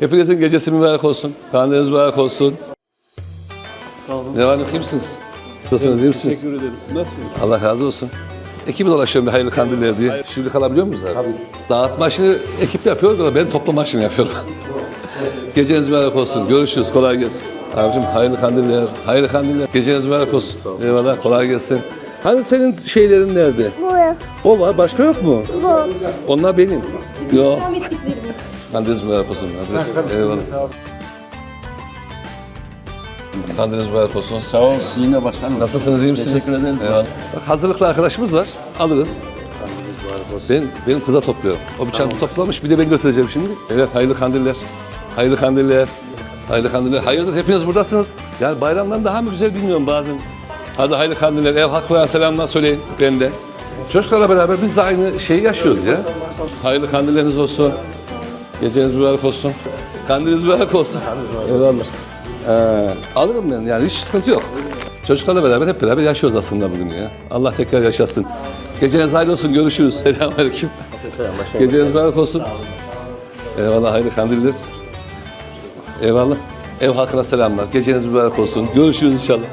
Hepinizin gecesi mübarek olsun. Kandiliniz mübarek olsun. Sağ olun. Ne var ne yok, iyi misiniz? Nasılsınız, iyi misiniz? Teşekkür ederiz. Nasılsınız? Allah razı olsun. Ekibi dolaşıyorum bir hayırlı kandiller diye. Şimdi kalabiliyor muyuz abi? Tabii. Dağıtma işini ekip yapıyor da ben toplama işini yapıyorum. Geceniz mübarek olsun. Görüşürüz. Kolay gelsin. Abicim hayırlı kandiller. Hayırlı kandiller. Geceniz mübarek olsun. Eyvallah. Kolay gelsin. Hani senin şeylerin nerede? Bu, O var. Başka yok mu? bu. Onlar benim. Yok. Kandiliniz mübarek olsun. Hadi. Eyvallah. Kandiliniz mübarek olsun. Sağ olun. Siz yine başkanım. Nasılsınız, iyi misiniz? Teşekkür ederim. Eyvallah. Bak, hazırlıklı arkadaşımız var. Alırız. Ben, benim kıza topluyorum. O bir çanta toplamış, bir de ben götüreceğim şimdi. Evet, hayırlı kandiller. Hayırlı kandiller. Hayırlı kandiller. Hayırdır hepiniz buradasınız. Yani bayramdan daha mı güzel bilmiyorum bazen. Hadi hayırlı kandiller. Ev hakkı selamlar söyleyin ben de. Çocuklarla beraber biz de aynı şeyi yaşıyoruz ya. Hayırlı kandilleriniz olsun. Geceniz mübarek olsun. Kandiliniz mübarek olsun. Eyvallah. Ee, alırım ben yani hiç sıkıntı yok. Çocuklarla beraber hep beraber yaşıyoruz aslında bugün ya. Allah tekrar yaşasın. Geceniz hayırlı olsun. Görüşürüz. Selamünaleyküm. Geceniz mübarek olsun. Eyvallah hayırlı kandiller. Eyvallah. Ev halkına selamlar. Geceniz mübarek olsun. Görüşürüz inşallah.